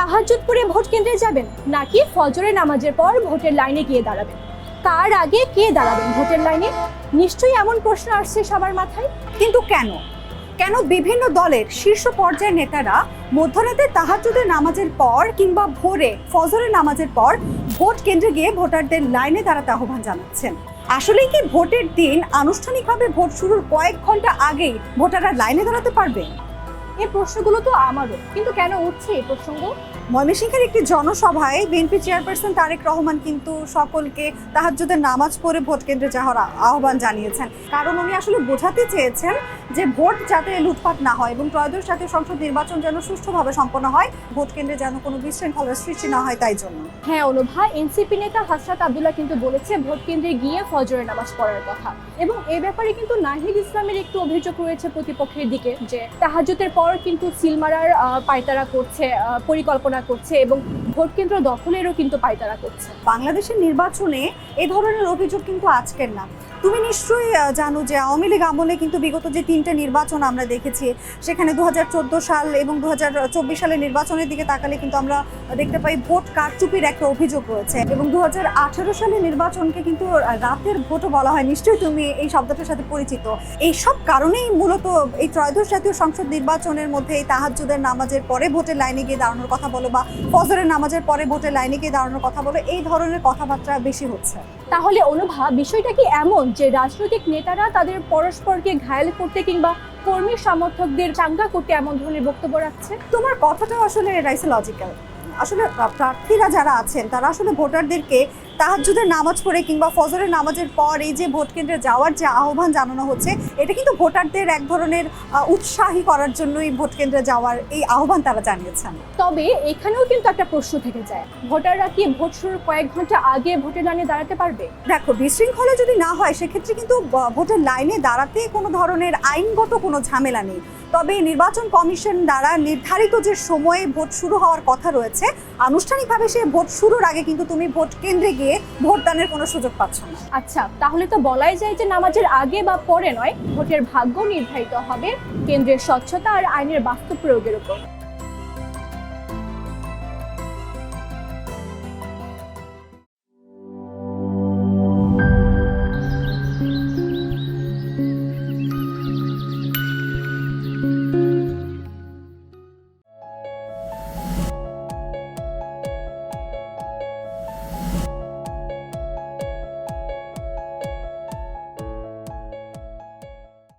তাহাজ্জুদ পড়ে ভোট কেন্দ্রে যাবেন নাকি ফজরের নামাজের পর ভোটের লাইনে গিয়ে দাঁড়াবেন? কার আগে কে দাঁড়াবেন ভোটের লাইনে? নিশ্চয়ই এমন প্রশ্ন আসছে সবার মাথায়। কিন্তু কেন? কেন বিভিন্ন দলের শীর্ষ পর্যায়ের নেতারা মধ্যরাতে তাহাজুদের নামাজের পর কিংবা ভোরে ফজরের নামাজের পর ভোট কেন্দ্রে গিয়ে ভোটারদের লাইনে দাঁড়াতে আহ্বান জানাচ্ছেন? আসলেই কি ভোটের দিন আনুষ্ঠানিকভাবে ভোট শুরুর কয়েক ঘণ্টা আগেই ভোটাররা লাইনে দাঁড়াতে পারবে? এই প্রশ্নগুলো তো আমারও। কিন্তু কেন উঠছে এই প্রসঙ্গ? ময়মনসিংহের একটি জনসভায় বিএনপি চেয়ারপারসন তারেক রহমান কিন্তু সকলকে তাহাজ্জুদের নামাজ পড়ে ভোট কেন্দ্রে যাওয়ার আহ্বান জানিয়েছেন। কারণ উনি আসলে বোঝাতে চেয়েছেন যে ভোট যাতে লুটপাট না হয় এবং ত্রয়োদশ জাতীয় সংসদ নির্বাচন যেন সুষ্ঠুভাবে সম্পন্ন হয় ভোট কেন্দ্রে যেন কোনো বিশৃঙ্খলার সৃষ্টি না হয় তাই জন্য। হ্যাঁ অনুভা এনসিপি নেতা হাসরাত আবদুল্লাহ কিন্তু বলেছে ভোট কেন্দ্রে গিয়ে ফজরের নামাজ পড়ার কথা। এবং এ ব্যাপারে কিন্তু নাহিদ ইসলামের একটু অভিযোগ রয়েছে প্রতিপক্ষের দিকে যে তাহাজুতের পর কিন্তু সিলমারার পায়তারা করছে পরিকল্পনা করছে এবং ভোট কেন্দ্র দখলেরও কিন্তু পায়তারা করছে। বাংলাদেশের নির্বাচনে এ ধরনের অভিযোগ কিন্তু আজকের না। তুমি নিশ্চয়ই জানো যে আওয়ামী লীগ আমলে কিন্তু বিগত যে তিনটে নির্বাচন আমরা দেখেছি, সেখানে দু হাজার চোদ্দ সাল এবং দু সালের নির্বাচনের দিকে তাকালে কিন্তু আমরা দেখতে পাই ভোট কারচুপির একটা অভিযোগ রয়েছে। এবং দু হাজার সালের নির্বাচনকে কিন্তু রাতের ভোটও বলা হয়। নিশ্চয়ই তুমি এই শব্দটার সাথে পরিচিত। এই সব কারণেই মূলত এই ত্রয়োদশ জাতীয় সংসদ নির্বাচনের মধ্যে এই তাহাজ্জুদের নামাজের পরে ভোটের লাইনে গিয়ে দাঁড়ানোর কথা বলো বা ফজরের নামাজের পরে ভোটের লাইনে গিয়ে দাঁড়ানোর কথা বলো, এই ধরনের কথাবার্তা বেশি হচ্ছে। তাহলে অনুভা, বিষয়টা কি এমন যে রাজনৈতিক নেতারা তাদের পরস্পরকে ঘায়েল করতে কিংবা কর্মী সমর্থকদের চাঙ্গা করতে এমন ধরনের বক্তব্য রাখছে? তোমার কথাটা আসলে রাইসোলজিক্যাল আসলে প্রার্থীরা যারা আছেন তারা আসলে ভোটারদেরকে তাহাজ্জুদের নামাজ পড়ে কিংবা ফজরের নামাজের পর এই যে ভোট কেন্দ্রে যাওয়ার যে আহ্বান জানানো হচ্ছে এটা কিন্তু ভোটারদের এক ধরনের উৎসাহী করার জন্যই ভোট কেন্দ্রে যাওয়ার এই আহ্বান তারা জানিয়েছেন। তবে এখানেও কিন্তু একটা প্রশ্ন থেকে যায় ভোটাররা কি ভোট শুরুর কয়েক ঘণ্টা আগে ভোটের লাইনে দাঁড়াতে পারবে? দেখো বিশৃঙ্খলা যদি না হয় সেক্ষেত্রে কিন্তু ভোটের লাইনে দাঁড়াতে কোনো ধরনের আইনগত কোনো ঝামেলা নেই। তবে নির্বাচন কমিশন দ্বারা নির্ধারিত যে সময়ে ভোট শুরু হওয়ার কথা রয়েছে, আনুষ্ঠানিকভাবে সে ভোট শুরুর আগে কিন্তু তুমি ভোট কেন্দ্রে গিয়ে ভোটদানের কোনো সুযোগ পাচ্ছ না। আচ্ছা তাহলে তো বলাই যায় যে নামাজের আগে বা পরে নয়, ভোটের ভাগ্য নির্ধারিত হবে কেন্দ্রের স্বচ্ছতা আর আইনের বাস্তব প্রয়োগের উপর।